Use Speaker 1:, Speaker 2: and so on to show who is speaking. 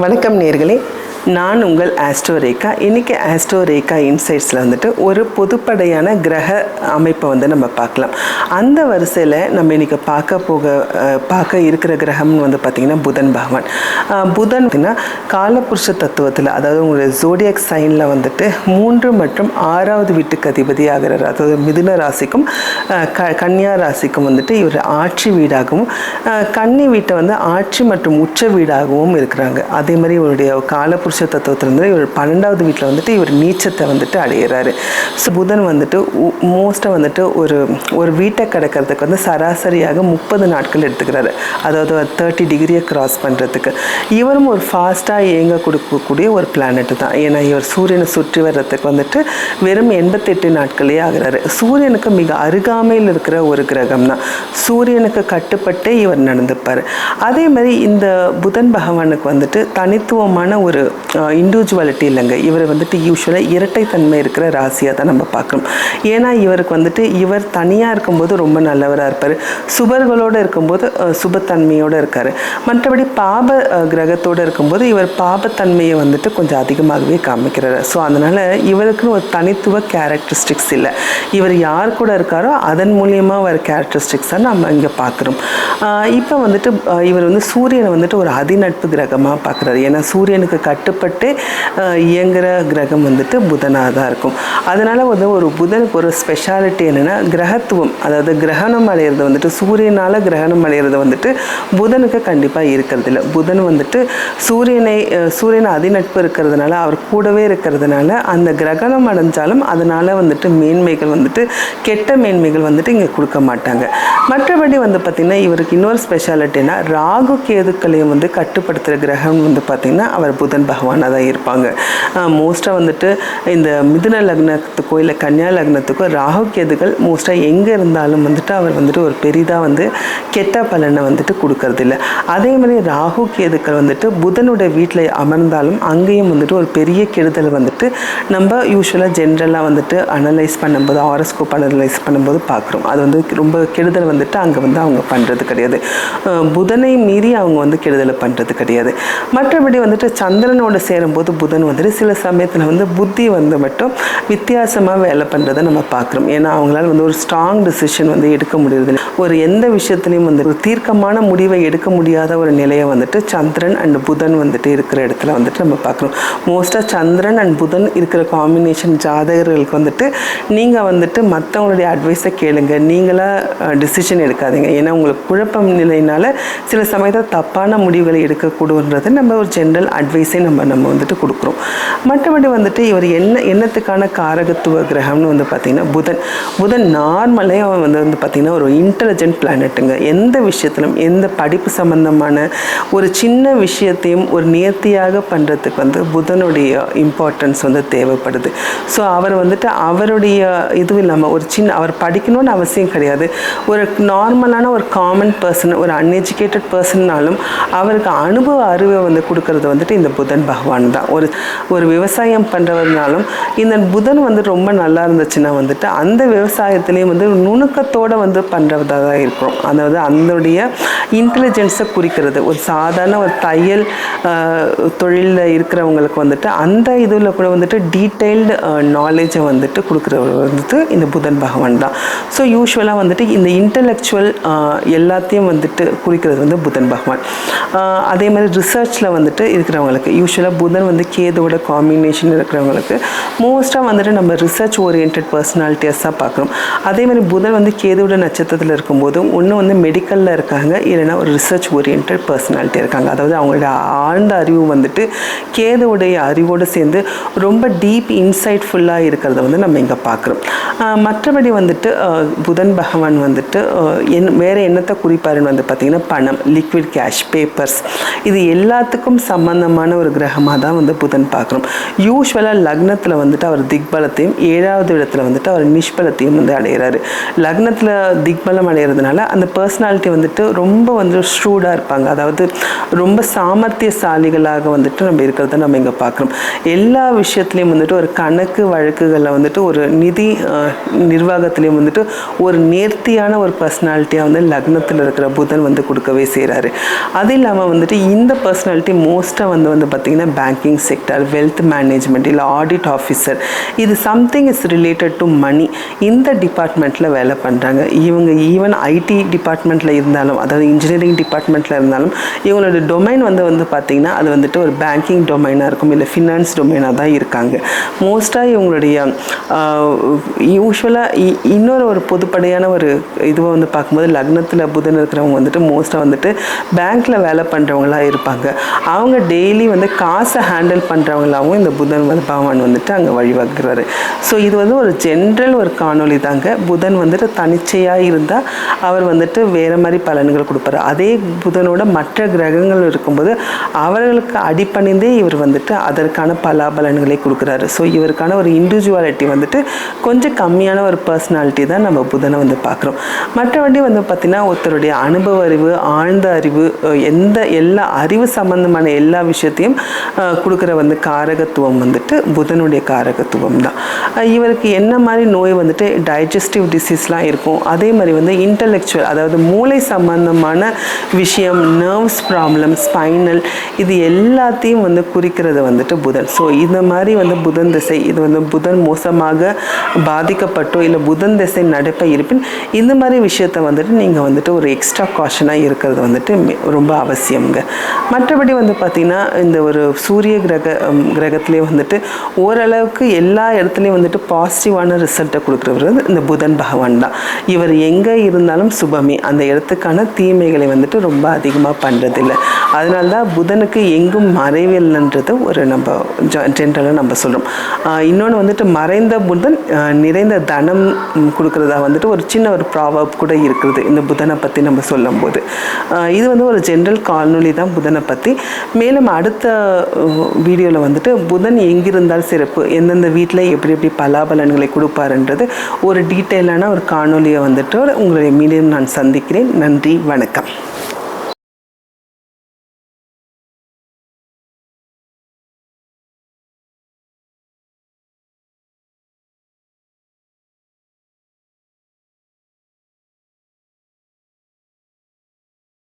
Speaker 1: வணக்கம் நேர்களே. நான் உங்கள் ஆஸ்ட்ரோரேகா இன்றைக்கி ஆஸ்ட்ரோரேகா இன்சைட்ஸில் வந்துட்டு ஒரு பொதுப்படையான கிரக அமைப்பை வந்து நம்ம பார்க்கலாம். அந்த வரிசையில் நம்ம இன்றைக்கி பார்க்க போக பார்க்க இருக்கிற கிரகம்னு வந்து பார்த்திங்கன்னா புதன் பகவான். புதன் பார்த்திங்கன்னா காலபுருஷ தத்துவத்தில் அதாவது உங்களுடைய ஜோடியக் சைனில் வந்துட்டு மூன்று மற்றும் ஆறாவது வீட்டுக்கு அதிபதி ஆகிறார் அதாவது மிதுன ராசிக்கும் க கன்னியா ராசிக்கும் வந்துட்டு இவர் ஆட்சி வீடாகவும் கன்னி வீட்டை வந்து ஆட்சி மற்றும் உச்ச வீடாகவும் இருக்கிறாங்க. அதே மாதிரி இவருடைய காலபுருஷ தத்துவத்திலிருந்து இவர் பன்னெண்டாவது வீட்டில் வந்துட்டு இவர் நீச்சத்தை வந்துட்டு அடையிறாரு. ஸோ புதன் வந்துட்டு மோஸ்ட்டாக வந்துட்டு ஒரு ஒரு வீட்டை கிடக்கிறதுக்கு வந்து சராசரியாக முப்பது நாட்கள் எடுத்துக்கிறாரு. அதாவது தேர்ட்டி டிகிரியை கிராஸ் பண்ணுறதுக்கு இவரும் ஒரு ஃபாஸ்ட்டாக இயங்க கொடுக்கக்கூடிய ஒரு பிளானட் தான். ஏன்னா இவர் சூரியனை சுற்றி வர்றதுக்கு வந்துட்டு வெறும் எண்பத்தெட்டு நாட்களே ஆகிறாரு. சூரியனுக்கு மிக அருகாமையில் இருக்கிற ஒரு கிரகம் தான். சூரியனுக்கு கட்டுப்பட்டே இவர் நடந்துப்பார். அதே மாதிரி இந்த புதன் பகவானுக்கு வந்துட்டு தனித்துவமான ஒரு இண்டிவிஜுவாலிட்டி இல்லைங்க. இவர் வந்துட்டு யூஸ்வலாக இரட்டைத்தன்மை இருக்கிற ராசியாக தான் நம்ம பார்க்குறோம் ஏன்னா இவருக்கு வந்துட்டு இவர் தனியாக இருக்கும்போது ரொம்ப நல்லவராக இருப்பார். சுபர்களோடு இருக்கும்போது சுபத்தன்மையோடு இருக்கார். மற்றபடி பாப கிரகத்தோடு இருக்கும்போது இவர் பாபத்தன்மையை வந்துட்டு கொஞ்சம் அதிகமாகவே காமிக்கிறார். ஸோ அதனால் இவருக்குன்னு ஒரு தனித்துவ கேரக்டரிஸ்டிக்ஸ் இல்லை. இவர் யார் கூட இருக்காரோ அதன் மூலியமாக வர கேரக்டரிஸ்டிக்ஸை நம்ம இங்கே பார்க்குறோம். இப்போ வந்துட்டு இவர் வந்து சூரியனை வந்துட்டு ஒரு அதிநட்பு கிரகமாக பார்க்குறாரு. ஏன்னா சூரியனுக்கு கட்டுப்பட்டு இயங்குகிற கிரகம் வந்துட்டு புதனாக தான் இருக்கும். அதனால் வந்து ஒரு புதனுக்கு ஒரு ஸ்பெஷாலிட்டி என்னென்னா கிரகத்துவம். அதாவது கிரகணம் அடையிறது வந்துட்டு சூரியனால் கிரகணம் அடையிறது வந்துட்டு புதனுக்கு கண்டிப்பாக இருக்கிறது இல்லை புதன் வந்துட்டு சூரியனை சூரியன் அதிநட்பு இருக்கிறதுனால அவர் கூடவே இருக்கிறதுனால அந்த கிரகணம் அடைஞ்சாலும் அதனால் வந்துட்டு மேன்மைகள் வந்துட்டு கெட்ட மேன்மைகள் வந்துட்டு இங்கே கொடுக்க மாட்டாங்க. மற்றபடி வந்து பார்த்திங்கன்னா இவருக்கு இன்னொரு ஸ்பெஷாலிட்டினா ராகு கேதுக்களையும் வந்து கட்டுப்படுத்துகிற கிரகம் வந்து பார்த்திங்கன்னா அவர் புதன் பகவானாக தான் இருப்பாங்க. மோஸ்ட்டாக வந்துட்டு இந்த மிதுன லக்னத்துக்கோ இல்லை கன்னியா லக்னத்துக்கோ ராகு கேதுகள் மோஸ்ட்டாக எங்கே இருந்தாலும் வந்துட்டு அவர் வந்துட்டு ஒரு பெரிதாக வந்து கெட்ட பலனை வந்துட்டு கொடுக்கறதில்ல. அதே மாதிரி ராகு கேதுக்கள் வந்துட்டு புதனுடைய வீட்டில் அமர்ந்தாலும் அங்கேயும் வந்துட்டு ஒரு பெரிய கெடுதல் வந்துட்டு நம்ம யூஸ்வலாக ஜென்ரலாக வந்துட்டு அனலைஸ் பண்ணும்போது ஆரஸ்கோப் அனலைஸ் பண்ணும்போது பார்க்குறோம். அது வந்து ரொம்ப கெடுதல் வந்துட்டு அங்கே வந்து அவங்க பண்ணுறது கிடையாது. புதனை மீறி அவங்க வந்து கெடுதலை பண்ணுறது கிடையாது. மற்றபடி வந்துட்டு சந்திரனோட சேரும்போது புதன் வந்துட்டு சில சமயத்தில் வந்து புத்தி வந்து மட்டும் வித்தியாசமாக வேலை பண்ணுறதை நம்ம பார்க்குறோம். ஏன்னா அவங்களால வந்து ஒரு ஸ்ட்ராங் டிசிஷன் வந்து எடுக்க முடியுது ஒரு எந்த விஷயத்துலையும் வந்து ஒரு தீர்க்கமான முடிவை எடுக்க முடியாத ஒரு நிலையை வந்துட்டு சந்திரன் அண்ட் புதன் வந்துட்டு இருக்கிற இடத்துல வந்துட்டு நம்ம பார்க்குறோம். மோஸ்ட்டாக சந்திரன் அண்ட் புதன் இருக்கிற காம்பினேஷன் ஜாதகர்களுக்கு வந்துட்டு நீங்கள் வந்துட்டு மற்றவங்களுடைய அட்வைஸை கேளுங்க. நீங்களாக டிசிஷன் எடுக்காதீங்க. ஏன்னா உங்களுக்கு குழப்பம் நிலையினால சில சமயத்தில் தப்பான முடிவுகளை எடுக்கக்கூடுன்றது நம்ம ஒரு ஜென்ரல் அட்வைஸை நம்ம நம்ம வந்துட்டு கொடுக்குறோம். மற்றபடி வந்துட்டு இவர் என்ன எண்ணத்துக்கான காரகத்துவ கிரகம்னு வந்து பார்த்திங்கன்னா புதன். புதன் நார்மலே அவன் வந்து வந்து பார்த்திங்கன்னா ஒரு இன்டெலிஜென்ட் பிளானட்டுங்க எந்த விஷயத்திலும் எந்த படிப்பு சம்மந்தமான ஒரு சின்ன விஷயத்தையும் ஒரு நேர்த்தியாக பண்ணுறதுக்கு வந்து புதனுடைய இம்பார்ட்டன்ஸ் வந்து தேவைப்படுது. ஸோ அவர் வந்துட்டு அவருடைய இதுவும் இல்லாமல் ஒரு சின்ன அவர் படிக்கணும்னு அவசியம் கிடையாது. ஒரு நார்மலான ஒரு காமன் பர்சன் ஒரு அன்எஜுகேட்டட் பர்சன்னாலும் அவருக்கு அனுபவ அறிவை வந்து கொடுக்கறது வந்துட்டு இந்த புதன் பகவான் தான். ஒரு ஒரு விவசாயம் பண்ணுறதுனாலும் இந்த புதன் வந்து ரொம்ப நல்லா இருந்துச்சுன்னா வந்துட்டு அந்த விவசாயத்துலேயும் வந்து நுணுக்கத்தோடு வந்து பண்ணுறதா தான் இருக்கும் அதாவது அதனுடைய இன்டெலிஜென்ஸை குறிக்கிறது. ஒரு சாதாரண ஒரு தையல் தொழிலில் இருக்கிறவங்களுக்கு வந்துட்டு அந்த இதில் கூட வந்துட்டு டீட்டெயில்டு நாலேஜை வந்துட்டு கொடுக்குறவர் வந்துட்டு இந்த புதன் பகவான் தான். ஸோ யூஸ்வலாக வந்துட்டு இந்த இன்டலெக்சுவல் எல்லாத்தையும் வந்துட்டு குறிக்கிறது வந்து புதன் பகவான். அதே மாதிரி ரிசர்ச்சில் வந்துட்டு இருக்கிறவங்களுக்கு யூஸ்வலாக புதன் வந்து கேதோட காம்பினேஷன் இருக்கிறவங்களுக்கு மோஸ்ட்டாக வந்துட்டு நம்ம ரிசர்ச் ஓரியன்ட் பர்சனாலிட்டியஸாக பார்க்குறோம். அதே மாதிரி புதன் வந்து கேதோட நட்சத்திரத்தில் இருக்கும்போது ஒன்று வந்து மெடிக்கலில் இருக்காங்க இல்லைன்னா ஒரு ரிசர்ச் ஓரியன்ட் பர்சனாலிட்டி இருக்காங்க. அதாவது அவங்களோட ஆழ்ந்த அறிவு வந்துட்டு கேதுவுடைய அறிவோடு சேர்ந்து ரொம்ப டீப் இன்சைட்ஃபுல்லாக இருக்கிறத வந்து நம்ம இங்கே பார்க்குறோம். மற்றபடி வந்துட்டு புதன் பகவான் வந்துட்டு என் வேறு என்னத்தை குறிப்பாருன்னு வந்து பார்த்திங்கன்னா பணம் லிக்விட் கேஷ் பேப்பர்ஸ் இது எல்லாத்துக்கும் சம்பந்தமான ஒரு கிரகமாக தான் வந்து புதன் பார்க்குறோம். யூஸ்வலாக லக்னத்தில் வந்துட்டு அவர் திக்பலத்தையும் ஏழாவது இடத்துல வந்துட்டு அவர் நிஷ்பலத்தையும் வந்து அடைகிறாரு லக்னத்தில் திக்பலம் அடைகிறதுனால அந்த பர்சனாலிட்டி வந்துட்டு ரொம்ப ரொம்ப வந்து ஷ்ரூடாக இருப்பாங்க. அதாவது ரொம்ப சாமர்த்தியசாலிகளாக வந்துட்டு நம்ம இருக்கிறத நம்ம இங்கே பார்க்குறோம் எல்லா விஷயத்துலையும் வந்துட்டு ஒரு கணக்கு வழக்குகளில் வந்துட்டு ஒரு நிதி நிர்வாகத்துலேயும் வந்துட்டு ஒரு நேர்த்தியான ஒரு பர்சனாலிட்டியாக வந்து லக்னத்தில் இருக்கிற புதன் வந்து கொடுக்கவே செய்கிறாரு அது இல்லாமல் வந்துட்டு இந்த பர்சனாலிட்டி மோஸ்ட்டாக வந்து வந்து பார்த்திங்கன்னா பேங்கிங் செக்டர் வெல்த் மேனேஜ்மெண்ட் இல்லை ஆடிட் ஆஃபீஸர் இது something is related to money இந்த டிபார்ட்மெண்ட்டில் வேலை பண்ணுறாங்க இவங்க ஈவன் ஐடி டிபார்ட்மெண்ட்டில் இருந்தாலும் அதாவது இன்ஜினியரிங் டிபார்ட்மெண்ட்டில் இருந்தாலும் இவங்களோட டொமைன் வந்து வந்து பார்த்திங்கன்னா அது வந்துட்டு ஒரு பேங்கிங் டொமைனாக இருக்கும் இல்லை ஃபினான்ஸ் டொமைனாக தான் இருக்காங்க. மோஸ்ட்டாக இவங்களுடைய யூஸ்வலாக இன்னொரு ஒரு பொதுப்படையான ஒரு இதுவை வந்து பார்க்கும்போது லக்னத்தில் புதன் இருக்கிறவங்க வந்துட்டு மோஸ்ட்டாக வந்துட்டு பேங்க்கில் வேலை பண்ணுறவங்களா இருப்பாங்க. அவங்க டெய்லி வந்து காசை ஹேண்டில் பண்ணுறவங்களாகவும் இந்த புதன் வந்து பகவான் வந்துட்டு அங்கே வழிவகுக்கிறாரு. ஸோ இது வந்து ஒரு ஜென்ரல் ஒரு காணொளி தாங்க. புதன் வந்துட்டு தனிச்சையாக இருந்தால் அவர் வந்துட்டு வேறு மாதிரி பலன்கள் கொடுப்பார். அதே புதனோட மற்ற கிரகங்கள் இருக்கும்போது அவர்களுக்கு அடிப்பணிந்தே இவர் வந்துட்டு அதற்கான பலாபலன்களை கொடுக்குறாரு. ஸோ இவருக்கான ஒரு இண்டிவிஜுவாலிட்டி வந்துட்டு கொஞ்சம் கம்மியான ஒரு பர்சனாலிட்டி தான் நம்ம புதனை வந்து பார்க்குறோம். மற்றபடி வந்து பார்த்திங்கன்னா ஒருத்தருடைய அனுபவ அறிவு ஆழ்ந்த அறிவு எந்த எல்லா அறிவு சம்பந்தமான எல்லா விஷயத்தையும் கொடுக்குற வந்து காரகத்துவம் வந்துட்டு புதனுடைய காரகத்துவம் தான். இவருக்கு என்ன மாதிரி நோய் வந்துட்டு டைஜஸ்டிவ் டிசீஸ்லாம் இருக்கும் அதே மாதிரி வந்து இன்டலெக்சுவல் அதாவது மூளை சம்பந்தமான விஷயம் நர்வ்ஸ் ப்ராப்ளம் ஸ்பைனல் இது எல்லாத்தையும் வந்து குறிக்கிறது வந்துட்டு புதன். ஸோ இந்த மாதிரி வந்து புதன் திசை இது வந்து புதன் மோசமாக பாதிக்கப்பட்டோ இல்லை புதன் திசை நடப்ப இருப்பின் இந்த மாதிரி விஷயத்தை வந்துட்டு நீங்கள் வந்துட்டு ஒரு எக்ஸ்ட்ரா காஷனாக இருக்கிறது வந்துட்டு மே- ரொம்ப அவசியம்ங்க. மற்றபடி வந்து பார்த்திங்கன்னா இந்த ஒரு சூரிய கிரக கிரகத்திலே வந்துட்டு ஓரளவுக்கு எல்லா இடத்துலையும் வந்துட்டு பாசிட்டிவான ரிசல்ட்டை கொடுக்குறவர் இந்த புதன் பகவான் தான். இவர் எங்கே இருந்தாலும் சுபமே. அந்த இடத்துக்கான தீமைகளை வந்துட்டு ரொம்ப அதிகமாக பண்ணுறதில்ல அதனால தான் புதனுக்கு எங்கும் மறைவில்லைன்றது ஒரு நம்ம ஜென்ரலாக நம்ம சொல்கிறோம் இன்னொன்று வந்துட்டு மறைந்த புதன் நிறைந்த தனம் கொடுக்குறதா வந்துட்டு ஒரு சின்ன ஒரு ப்ராவப் கூட இருக்குது. இந்த புதனை பற்றி நம்ம சொல்லும்போது. இது வந்து ஒரு ஜென்ரல் காணொளி தான் புதனை பற்றி மேலும் அடுத்த வீடியோவில் வந்துட்டு புதன் எங்கிருந்தால் சிறப்பு எந்தெந்த வீட்டில் எப்படி எப்படி பலாபலன்களை கொடுப்பாருன்றது ஒரு டீட்டெயிலான ஒரு காணொலியை வந்துட்டு உங்களுடைய மீடியம் நான் சந்திக்கிறேன். நன்றி வணக்கம். 敢